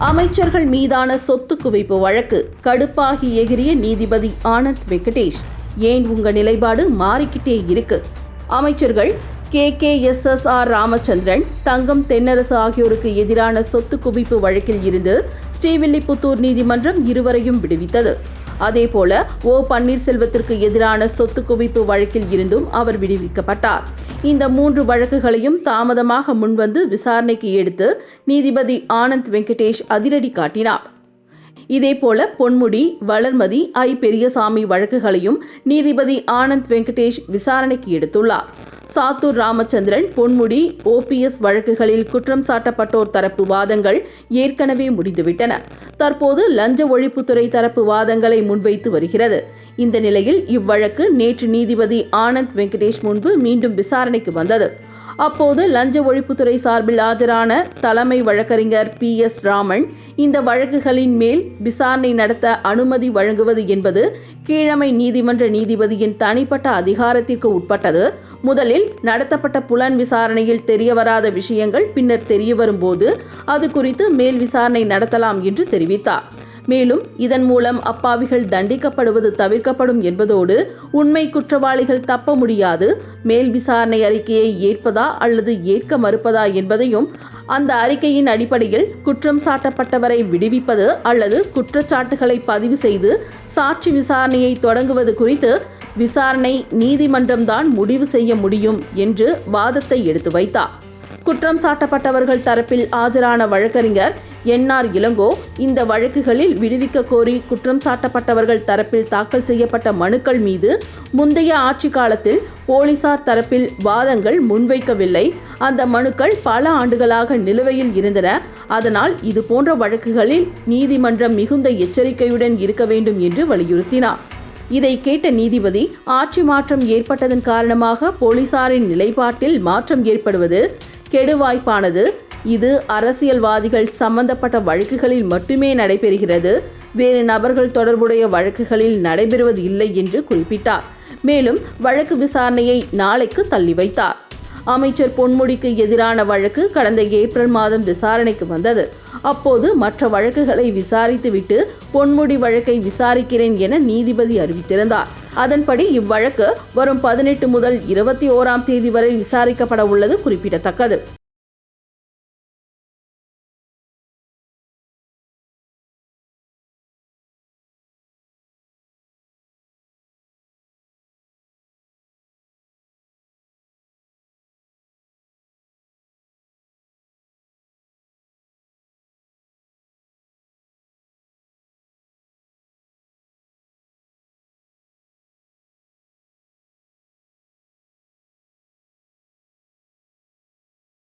அமைச்சர்கள் மீதான சொத்து குவிப்பு வழக்கு கடுப்பாகி எகிரிய நீதிபதி ஆனந்த் வெங்கடேஷ். ஏன் உங்க நிலைப்பாடு மாறிக்கிட்டே இருக்கு? அமைச்சர்கள் K. K. S. S. R. Ramachandran Thangam Thennarasu ஆகியோருக்கு எதிரான சொத்து குவிப்பு வழக்கில் இருந்து ஸ்ரீவில்லிபுத்தூர் நீதிமன்றம் இருவரையும் விடுவித்தது. அதேபோல ஓ பன்னீர்செல்வத்திற்கு எதிரான சொத்து குவிப்பு வழக்கில் இருந்தும் அவர் விடுவிக்கப்பட்டார். இந்த மூன்று வழக்குகளையும் தாமதமாக முன்வந்து விசாரணைக்கு எடுத்து நீதிபதி ஆனந்த் வெங்கடேஷ் அதிரடி காட்டினார். இதேபோல பொன்முடி வளர்மதி ஐ. பெரியசாமி வழக்குகளையும் நீதிபதி ஆனந்த் வெங்கடேஷ் விசாரணைக்கு எடுத்துள்ளார். சாத்தூர் ராமச்சந்திரன் பொன்முடி ஓபிஎஸ் வழக்குகளில் குற்றம் சாட்டப்பட்டோர் தரப்பு வாதங்கள் ஏற்கனவே முடிந்துவிட்டன. தற்போது லஞ்ச ஒழிப்புத்துறை தரப்பு வாதங்களை முன்வைத்து வருகிறது. இந்த நிலையில் இவ்வழக்கு நேற்று நீதிபதி ஆனந்த் வெங்கடேஷ் முன்பு மீண்டும் விசாரணைக்கு வந்தது. அப்போது லஞ்ச ஒழிப்புத்துறை சார்பில் ஆஜரான தலைமை வழக்கறிஞர் பி எஸ் ராமன் இந்த வழக்குகளின் மேல் விசாரணை நடத்த அனுமதி வழங்குவது என்பது கீழமை நீதிமன்ற நீதிபதியின் தனிப்பட்ட அதிகாரத்திற்கு உட்பட்டது. முதலில் நடத்தப்பட்ட புலன் விசாரணையில் தெரியவராத விஷயங்கள் பின்னர் தெரியவரும்போது அது குறித்து மேல் விசாரணை நடத்தலாம் என்று தெரிவித்தார். மேலும் இதன் மூலம் அப்பாவிகள் தண்டிக்கப்படுவது தவிர்க்கப்படும் என்பதோடு உண்மை குற்றவாளிகள் தப்ப முடியாது மேல் விசாரணை அறிக்கையை ஏற்பதா அல்லது ஏற்க மறுப்பதா என்பதையும் அந்த அறிக்கையின் அடிப்படையில் குற்றம் சாட்டப்பட்டவரை விடுவிப்பது அல்லது குற்றச்சாட்டுகளை பதிவு செய்து சாட்சி விசாரணையை தொடங்குவது குறித்து விசாரணை நீதிமன்றம்தான் முடிவு செய்ய முடியும் என்று வாதத்தை எடுத்து வைத்தார். குற்றம் சாட்டப்பட்டவர்கள் தரப்பில் ஆஜரான வழக்கறிஞர் என்ஆர் இளங்கோ இந்த வழக்குகளில் விடுவிக்க கோரி குற்றம் சாட்டப்பட்டவர்கள் தரப்பில் தாக்கல் செய்யப்பட்ட மனுக்கள் மீது முந்தைய ஆட்சி காலத்தில் போலீசார் தரப்பில் வாதங்கள் முன்வைக்கவில்லை. அந்த மனுக்கள் பல ஆண்டுகளாக நிலுவையில் இருந்தன. அதனால் இது போன்ற வழக்குகளில் நீதிமன்றம் மிகுந்த எச்சரிக்கையுடன் இருக்க வேண்டும் என்று வலியுறுத்தினார். இதை கேட்ட நீதிபதி ஆட்சி மாற்றம் ஏற்பட்டதன் காரணமாக போலீசாரின் நிலைப்பாட்டில் மாற்றம் ஏற்படுவது கெடுவாய்ப்பானது. இது அரசியல்வாதிகள் சம்பந்தப்பட்ட வழக்குகளில் மட்டுமே நடைபெறுகிறது. வேறு நபர்கள் தொடர்புடைய வழக்குகளில் நடைபெறுவது இல்லை என்று குறிப்பிட்டார். மேலும் வழக்கு விசாரணையை நாளைக்கு தள்ளி வைத்தார். அமைச்சர் பொன்முடிக்கு எதிரான வழக்கு கடந்த ஏப்ரல் மாதம் விசாரணைக்கு வந்தது. அப்போது மற்ற வழக்குகளை விசாரித்துவிட்டு பொன்முடி வழக்கை விசாரிக்கிறேன் என நீதிபதி அறிவித்திருந்தார். அதன்படி இவ்வழக்கு வரும் பதினெட்டு முதல் இருபத்தி ஓராம் தேதி வரை விசாரிக்கப்பட உள்ளது குறிப்பிடத்தக்கது.